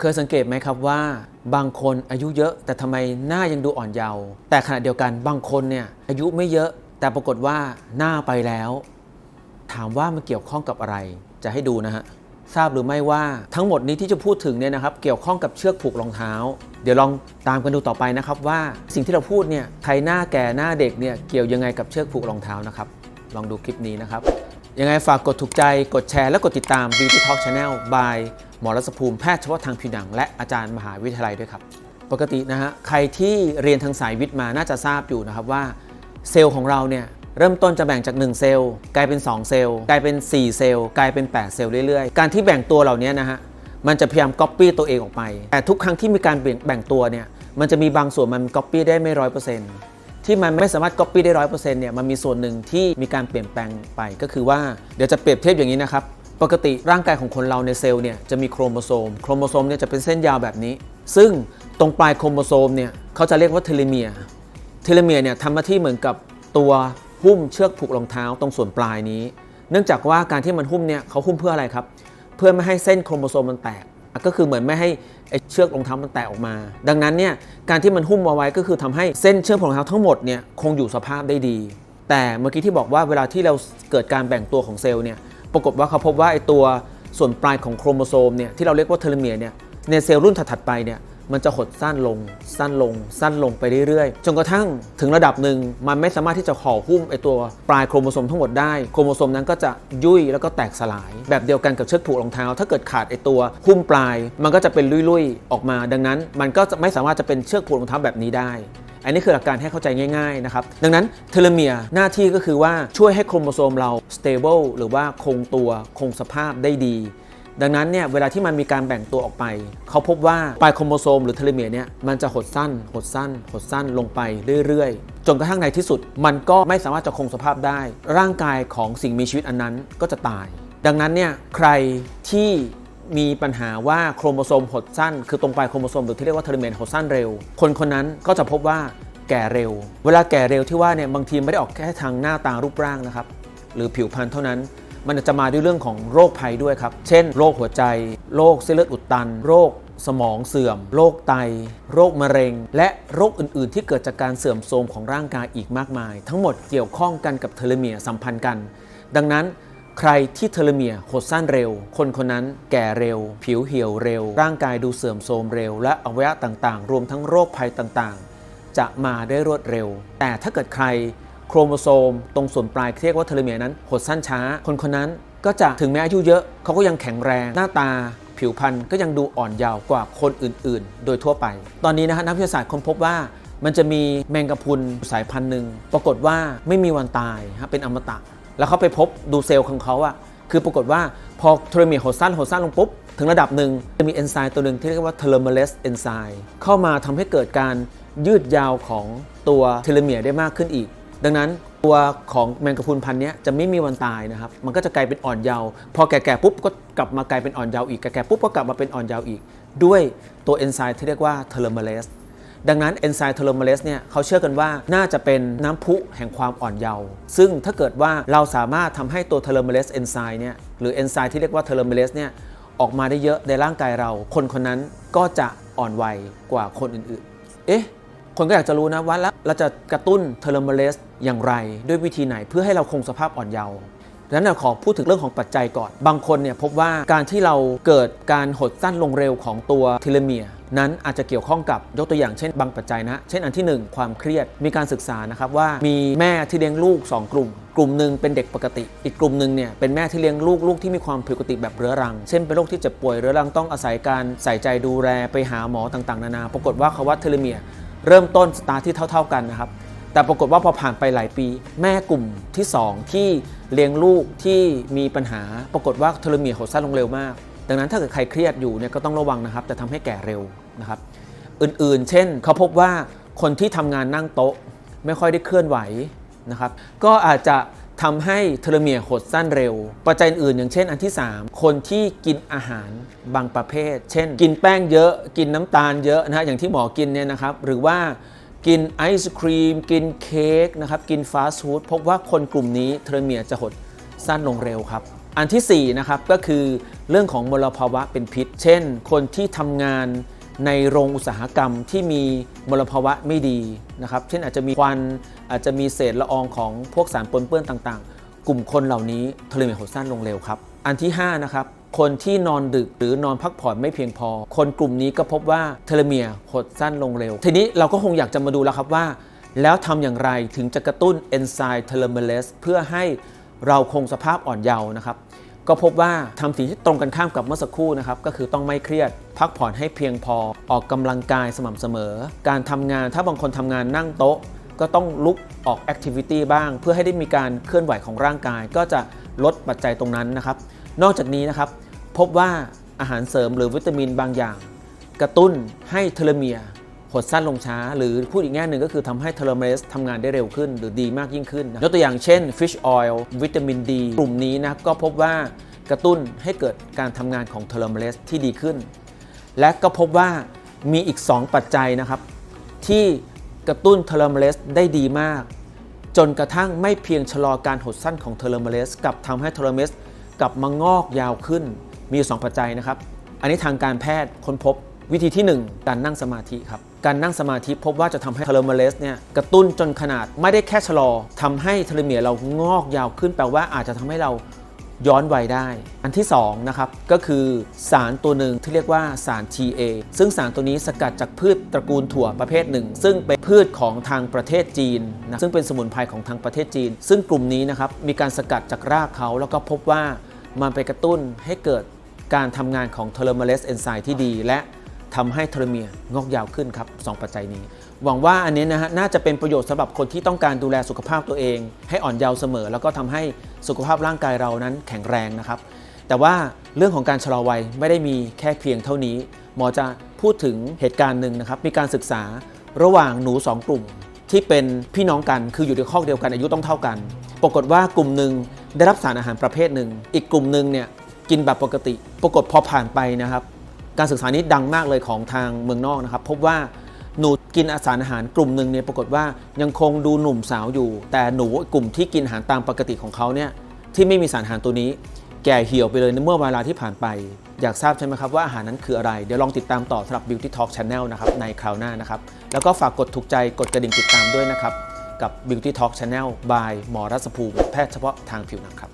เคยสังเกตไหมครับว่า บางคนอายุเยอะ แต่ทำไมหน้ายังดูอ่อนเยาว์แต่ขณะเดียวกันบางคนเนี่ยอายุไม่เยอะแต่ปรากฏว่าหน้าไปแล้ว ถามว่ามันเกี่ยวข้องกับอะไร จะให้ดูนะฮะทราบหรือไม่ว่าทั้งหมดนี้ที่จะพูดถึงเนี่ยนะครับ เกี่ยวข้องกับเชือกผูกรองเท้า เดี๋ยวลองตามกันดูต่อไปนะครับว่าสิ่งที่เราพูดเนี่ยใครหน้าแก่หน้าเด็กเนี่ยเกี่ยวยังไงกับเชือกผูกรองเท้านะครับ ลองดูคลิปนี้นะครับ ยังไงฝากกดถูกใจ กดแชร์และกดติดตาม Beauty Talk Channel by หมอรัศภูมิแพทย์เฉพาะทางผิวหนัง และอาจารย์มหาวิทยาลัยด้วยครับ ปกตินะฮะใครที่เรียนทางสายวิทย์มาน่าจะทราบอยู่นะครับว่าเซลล์ของเราเนี่ยเริ่มต้นจะแบ่งจาก 1 เซลล์กลายเป็น 2 เซลล์กลายเป็น 4 เซลล์กลายเป็น 8 เซลล์เรื่อยๆ การที่แบ่งตัวเหล่านี้นะฮะมันจะพยายามก๊อปปี้ตัวเองออกไป แต่ทุกครั้งที่มีการแบ่งตัวเนี่ยมันจะมีบางส่วนมันก๊อปปี้ได้ไม่ร้อยเปอร์เซ็นต์ ที่มันไม่สามารถ Copy ได้ร้อยเปอร์เซ็นต์เนี่ยมันมีส่วนหนึ่งที่มีการเปลี่ยนแปลงไป ก็คือว่าเดี๋ยวจะเปรียบเทียบอย่างนี้นะครับปกติร่างกายของคนเราในเซลล์เนี่ยจะมีโครโมโซม โครโมโซมเนี่ยจะเป็นเส้นยาวแบบนี้ ซึ่งตรงปลายโครโมโซมเนี่ยเขาจะเรียกว่าเทเลเมียร์เทเลเมียร์เนี่ยทำหน้าที่เหมือนกับตัวหุ้มเชือกผูกรองเท้าตรงส่วนปลายนี้ เนื่องจากว่าการที่มันหุ้มเนี่ยเขาหุ้มเพื่ออะไรครับ เพื่อไม่ให้เส้นโครโมโซมมันแตก ก็คือเหมือนไม่ให้เชือกรองเท้ามันแตกออกมา ดังนั้นเนี่ยการที่มันหุ้มเอาไว้ก็คือทำให้เส้นเชือกรองเท้าทั้งหมดเนี่ยคงอยู่สภาพได้ดี แต่เมื่อกี้ที่บอกว่าเวลาที่เราเกิดการแบ่งตัวของเซลล์เนี่ยปรากฏว่าเขาพบว่าไอ้ตัวส่วนปลายของโครโมโซมเนี่ยที่เราเรียกว่าเทโลเมียร์เนี่ยในเซลล์รุ่นถัดๆไปเนี่ย มันจะหดสั้นลง สั้นลง สั้นลงไปเรื่อยๆ จนกระทั่งถึงระดับหนึ่งมันไม่สามารถที่จะห่อหุ้มไอตัวปลายโครโมโซมทั้งหมดได้ โครโมโซมนั้นก็จะยุ่ยแล้วก็แตกสลาย แบบเดียวกันกับเชือกผูกรองเท้า ถ้าเกิดขาดไอตัวหุ้มปลาย มันก็จะเป็นลุยๆ ออกมา ดังนั้น มันก็จะไม่สามารถจะเป็นเชือกผูกรองเท้าแบบนี้ได้อันนี้คือหลักการให้เข้าใจง่ายๆนะครับ ดังนั้นเทโลเมียร์หน้าที่ก็คือว่าช่วยให้โครโมโซมเรา stable หรือว่าคงตัวคงสภาพได้ดี ดังนั้นเนี่ยเวลาที่มันมีการแบ่งตัวออกไป เขาพบว่าปลายโครโมโซมหรือเทเลเมียร์เนี่ยมันจะหดสั้น หดสั้น หดสั้นลงไปเรื่อยๆ จนกระทั่งในที่สุด มันก็ไม่สามารถจะคงสภาพได้ ร่างกายของสิ่งมีชีวิตอันนั้นก็จะตาย ดังนั้นเนี่ยใครที่มีปัญหาว่าโครโมโซมหดสั้น คือตรงปลายโครโมโซมหรือที่เรียกว่าเทเลเมียร์หดสั้นเร็ว คนคนนั้นก็จะพบว่าแก่เร็ว เวลาแก่เร็วที่ว่าเนี่ยบางทีไม่ได้ออกแค่ทางหน้าตารูปร่างนะครับหรือผิวพรรณเท่านั้น มันจะมาด้วยเรื่องของโรคภัยด้วยครับ เช่น โรคหัวใจ โรคเส้นเลือดอุดตัน โรคสมองเสื่อม โรคไต โรคมะเร็ง และโรคอื่น ๆ ที่เกิดจากการเสื่อมโทรมของร่างกายอีกมากมาย ทั้งหมดเกี่ยวข้องกันกับเทเลเมียร์สัมพันธ์กัน ดังนั้นใครที่เทเลเมียร์หดสั้นเร็ว คนคนนั้นแก่เร็ว ผิวเหี่ยวเร็ว ร่างกายดูเสื่อมโทรมเร็ว และอวัยวะต่าง ๆ รวมทั้งโรคภัยต่าง ๆ จะมาได้รวดเร็ว แต่ถ้าเกิดใคร โครโมโซม ตรงส่วนปลายเรียกว่าเทโลเมียร์นั้นหดสั้นช้า คนคนนั้นก็จะถึงแม้อายุเยอะเขาก็ยังแข็งแรงหน้าตาผิวพรรณก็ยังดูอ่อนเยาว์กว่าคนอื่น ๆ โดยทั่วไป ตอนนี้นะฮะนักวิทยาศาสตร์ค้นพบว่ามันจะมีแมงกะพรุนสายพันธุ์หนึ่งปรากฏว่าไม่มีวันตายฮะเป็นอมตะ แล้วเขาไปพบดูเซลล์ของเขาอะคือปรากฏว่าพอเทโลเมียร์หดสั้นหดสั้นลงปุ๊บ ถึงระดับหนึ่งจะมีเอนไซม์ตัวหนึ่งที่เรียกว่าเทโลเมเลสเอนไซม์เข้ามาทำให้เกิดการยืดยาวของตัวเทโลเมียร์ได้มากขึ้นอีก ดังนั้นตัวของแมงกะพรุนพันธุ์นี้จะไม่มีวันตายนะครับ มันก็จะกลายเป็นอ่อนเยาว์พอแก่ๆปุ๊บก็กลับมากลายเป็นอ่อนเยาว์อีกแก่ๆปุ๊บก็กลับมาเป็นอ่อนเยาว์อีก ด้วยตัวเอนไซม์ที่เรียกว่าเทโลเมเลสดังนั้นเอนไซม์เทโลเมเลสเนี่ยเขาเชื่อกันว่าน่าจะเป็นน้ำพุแห่งความอ่อนเยาว์ซึ่งถ้าเกิดว่าเราสามารถทำให้ตัวเทโลเมเลสเอนไซม์เนี่ยหรือเอนไซม์ที่เรียกว่าเทโลเมเลสเนี่ยออกมาได้เยอะในร่างกายเรา คนคนนั้นก็จะอ่อนวัยกว่าคนอื่นๆ เอ๊ะ คนก็อยากจะรู้นะว่าแล้วเราจะกระตุ้นเทโลเมเลสอย่างไร ด้วยวิธีไหนเพื่อให้เราคงสภาพอ่อนเยาว์ดังนั้นเราขอพูดถึงเรื่องของปัจจัยก่อน บางคนเนี่ยพบว่าการที่เราเกิดการหดสั้นลงเร็วของตัวเทโลเมียนั้นอาจจะเกี่ยวข้องกับยกตัวอย่างเช่นบางปัจจัยนะ เช่นอันที่ 1 ความเครียดมีการศึกษานะครับว่ามีแม่ที่เลี้ยงลูก 2 กลุ่ม กลุ่มหนึ่งเป็นเด็กปกติ อีกกลุ่มหนึ่งเนี่ยเป็นแม่ที่เลี้ยงลูกลูกที่มีความผิดปกติแบบเรื้อรัง เช่นเป็นโรคที่เจ็บป่วยเรื้อรังต้องอาศัยการใส่ใจดูแลไปหาหมอต่างๆ นานา ปรากฏว่าคำว่าเทโลเมีย เริ่มต้นสตาร์ที่เท่า ๆกันนะครับ แต่ปรากฏว่าพอผ่านไปหลายปี แม่กลุ่มที่ 2 ที่เลี้ยงลูกที่มีปัญหา ปรากฏว่าเทโลเมียร์หดสั้นลงเร็วมาก ดังนั้นถ้าเกิดใครเครียดอยู่เนี่ยก็ต้องระวังนะครับ จะทำให้แก่เร็วนะครับ อื่นๆ เช่น เขาพบว่าคนที่ทำงานนั่งโต๊ะ ไม่ค่อยได้เคลื่อนไหวนะครับ ก็อาจจะ ทำให้เทโลเมียร์หดสั้นเร็ว ปัจจัยอื่นอย่างเช่นอันที่ 3 คนที่กินอาหารบางประเภท เช่น กินแป้งเยอะ กินน้ำตาลเยอะนะฮะอย่างที่หมอกินเนี่ยนะครับ หรือว่ากินไอศครีม กินเค้กนะครับ กินฟาสต์ฟู้ดพบว่าคนกลุ่มนี้เทโลเมียร์จะหดสั้นลงเร็วครับ อันที่4นะครับก็คือเรื่องของมลภาวะเป็นพิษ เช่น คนที่ทำงานในโรงอุตสาหกรรมที่มีมลภาวะไม่ดีนะครับ เช่นอาจจะมีควัน อาจจะมีเศษละอองของพวกสารปนเปื้อนต่างๆ กลุ่มคนเหล่านี้เทเลเมียร์หดสั้นลงเร็วครับ อันที่ 5 นะครับ คนที่นอนดึกหรือนอนพักผ่อนไม่เพียงพอ คนกลุ่มนี้ก็พบว่าเทเลเมียหดสั้นลงเร็ว ทีนี้เราก็คงอยากจะมาดูแล้วครับว่า แล้วทำอย่างไรถึงจะกระตุ้นเอนไซม์เทเลเมเลสเพื่อให้เราคงสภาพอ่อนเยาว์นะครับก็พบว่าทำสิ่งที่ตรงกันข้ามกับเมื่อสักครู่นะครับ ก็คือต้องไม่เครียด พักผ่อนให้เพียงพอออกกำลังกายสม่ำเสมอ การทำงานถ้าบางคนทำงานนั่งโต๊ะ ก็ต้องลุกออกแอคทิวิตี้บ้าง เพื่อให้ได้มีการเคลื่อนไหวของร่างกาย ก็จะลดปัจจัยตรงนั้นนะครับ นอกจากนี้นะครับ พบว่าอาหารเสริมหรือวิตามินบางอย่าง กระตุ้นให้เทโลเมียร์หดสั้นลงช้า หรือพูดอีกแง่หนึ่งก็คือทำให้เทโลเมสทำงานได้เร็วขึ้น หรือดีมากยิ่งขึ้นยกตัวอย่างเช่น fish oil วิตามินดีกลุ่มนี้นะก็พบว่ากระตุ้นให้เกิดการทำงานของเทโลเมสที่ดีขึ้น และก็พบว่ามีอีก 2 ปัจจัยนะครับ ที่ กระตุ้นเทโลเมสได้ดีมาก จนกระทั่งไม่เพียงชะลอการหดสั้นของเทโลเมสกลับทำให้เทโลเมสกลับมางอกยาวขึ้นมีอยู่สองปัจจัยนะครับ อันนี้ทางการแพทย์ค้นพบวิธีที่ 1 การนั่งสมาธิครับ การนั่งสมาธิพบว่าจะทำให้เทโลเมสเนี่ยกระตุ้นจนขนาดไม่ได้แค่ชะลอทำให้เทโลเมียเรางอกยาวขึ้นแปลว่าอาจจะทำให้เรา ย้อนวัยได้ อันที่2นะครับก็คือสารตัวหนึ่งที่เรียกว่าสาร TA ซึ่งสารตัวนี้สกัดจากพืชตระกูลถั่วประเภทหนึ่ง ซึ่งเป็นพืชของทางประเทศจีนนะซึ่งเป็นสมุนไพรของทางประเทศจีน ซึ่งกลุ่มนี้นะครับมีการสกัดจากรากเขาแล้วก็พบว่ามันไปกระตุ้นให้เกิดการทำงานของเทโลเมสเอนไซม์ที่ดี และทำให้เทโลเมียงอกยาวขึ้นครับสองปัจจัยนี้ หวังว่าอันนี้นะฮะน่าจะเป็นประโยชน์สำหรับคนที่ต้องการดูแลสุขภาพตัวเอง ให้อ่อนเยาว์เสมอ แล้วก็ทำให้สุขภาพร่างกายเรานั้นแข็งแรงนะครับ แต่ว่าเรื่องของการชะลอวัยไม่ได้มีแค่เพียงเท่านี้ หมอจะพูดถึงเหตุการณ์หนึ่งนะครับ มีการศึกษาระหว่างหนู 2 กลุ่ม ที่เป็นพี่น้องกันคืออยู่ในคอกเดียวกันอายุต้องเท่ากัน ปรากฏว่ากลุ่มหนึ่งได้รับสารอาหารประเภทหนึ่ง อีกกลุ่มหนึ่งเนี่ยกินแบบปกติ ปรากฏพอผ่านไปนะครับ การศึกษานี้ดังมากเลยของทางเมืองนอกนะครับ พบว่า หนูกินอาสารอาหารกลุ่มหนึ่งเนี่ยปรากฏว่ายังคงดูหนุ่มสาวอยู่ แต่หนูกลุ่มที่กินอาหารตามปกติของเขาเนี่ยที่ไม่มีสารอาหารตัวนี้ แก่เหี่ยวไปเลยในเมื่อเวลาที่ผ่านไป อยากทราบใช่ไหมครับว่าอาหารนั้นคืออะไร เดี๋ยวลองติดตามต่อสำหรับ Beauty Talk Channel นะครับในคราวหน้านะครับ แล้วก็ฝากกดถูกใจกดกระดิ่งติดตามด้วยนะครับกับ Beauty Talk Channel by หมอรัศภูมิแพทย์เฉพาะทางผิวหนังครับ